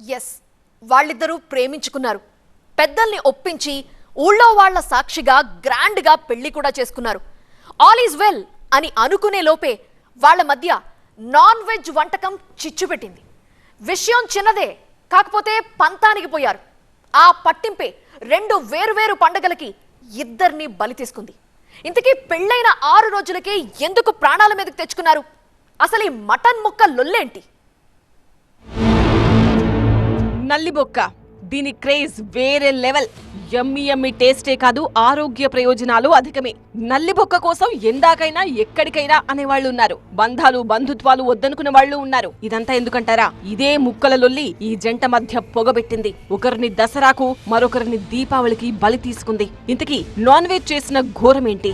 Yes వాళ్ళిద్దరూ ప్రేమించుకున్నారు. పెద్దల్ని ఒప్పించి ఊళ్ళో వాళ్ళ సాక్షిగా గ్రాండ్గా పెళ్ళి కూడా చేసుకున్నారు. ఆల్ ఈజ్ వెల్ అని అనుకునే లోపే వాళ్ళ మధ్య నాన్ వెజ్ వంటకం చిచ్చు పెట్టింది. విషయం చిన్నదే కాకపోతే పంతానికి పోయారు. ఆ పట్టింపే రెండు వేరువేరు పండగలకి ఇద్దరిని బలి తీసుకుంది. ఇంతకీ పెళ్ళైన ఆరు రోజులకే ఎందుకు ప్రాణాల మీదకి తెచ్చుకున్నారు? అసలు ఈ మటన్ ముక్క లొల్లేంటి? నల్లిబొక్క. దీని క్రేజ్ వేరే లెవెల్. యమ్మి యమ్మి టేస్టే కాదు ఆరోగ్య ప్రయోజనాలు అధికమే. నల్లిబొక్క కోసం ఎందాకైనా ఎక్కడికైనా అనేవాళ్ళు ఉన్నారు. బంధాలు బంధుత్వాలు వద్దనుకునే వాళ్ళు ఉన్నారు. ఇదంతా ఎందుకంటారా? ఇదే ముక్కల లొల్లి ఈ జంట మధ్య పొగబెట్టింది. ఒకరిని దసరాకు మరొకరిని దీపావళికి బలి తీసుకుంది. ఇంతకీ నాన్ వెజ్ చేసిన ఘోరమేంటి?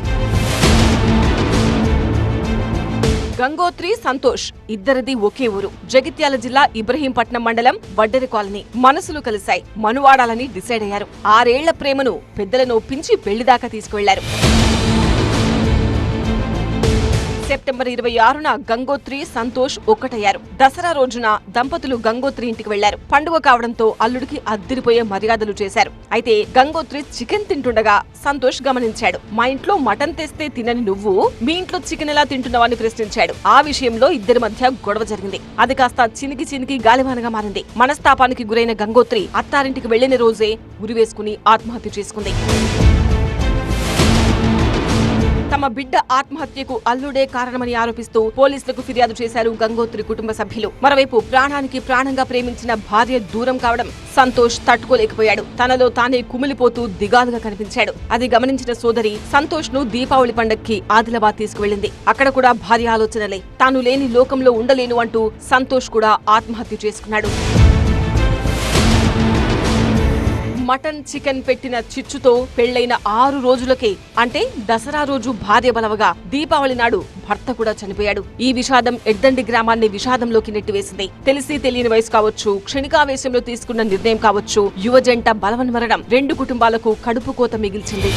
గంగోత్రి సంతోష్. ఇద్దరిది ఒకే ఊరు. జగిత్యాల జిల్లా ఇబ్రహీంపట్నం మండలం వడ్డరి కాలనీ. మనసులు కలిశాయి. మనువాడాలని డిసైడ్ అయ్యారు. ఆరేళ్ళ ప్రేమను పెద్దలను ఒప్పించి పెళ్ళిదాకా తీసుకువెళ్ళారు. సెప్టెంబర్ ఇరవై ఆరున గంగోత్రి సంతోష్ ఒక్కటయ్యారు. దసరా రోజున దంపతులు గంగోత్రి ఇంటికి వెళ్ళారు. పండుగ కావడంతో అల్లుడికి అద్దిరిపోయే మర్యాదలు చేశారు. అయితే గంగోత్రి చికెన్ తింటుండగా సంతోష్ గమనించాడు. మా ఇంట్లో మటన్ తెస్తే తినని నువ్వు మీ ఇంట్లో చికెన్ ఎలా తింటున్నావని ప్రశ్నించాడు. ఆ విషయంలో ఇద్దరి మధ్య గొడవ జరిగింది. అది కాస్త చినికి చినికి గాలివానగా మారింది. మనస్తాపానికి గురైన గంగోత్రి అత్తారింటికి వెళ్ళిన రోజే ఉరివేసుకుని ఆత్మహత్య చేసుకుంది. తమ బిడ్డ ఆత్మహత్యకు అల్లుడే కారణమని ఆరోపిస్తూ పోలీసులకు ఫిర్యాదు చేశారు గంగోత్రి కుటుంబ సభ్యులు. మరోవైపు ప్రాణానికి ప్రాణంగా ప్రేమించిన భార్య దూరం కావడం సంతోష్ తట్టుకోలేకపోయాడు. తనలో తానే కుమిలిపోతూ దిగాలుగా కనిపించాడు. అది గమనించిన సోదరి సంతోష్ను దీపావళి పండక్కి ఆదిలాబాద్ తీసుకువెళ్ళింది అక్కడ కూడా భార్య ఆలోచనలే. తాను లేని లోకంలో ఉండలేను అంటూ సంతోష్ కూడా ఆత్మహత్య చేసుకున్నాడు. మటన్ చికెన్ పెట్టిన చిచ్చుతో పెళ్ళైన ఆరు రోజులకే అంటే దసరా రోజు భార్య బలవగా దీపావళి నాడు భర్త కూడా చనిపోయాడు. ఈ విషాదం ఎడ్దండి గ్రామాన్ని విషాదంలోకి నెట్టివేసింది. తెలిసి తెలియని వయసు కావచ్చు క్షణికావేశంలో తీసుకున్న నిర్ణయం కావచ్చు యువజంట బలవన్మరణం రెండు కుటుంబాలకు కడుపు కోత మిగిల్చింది.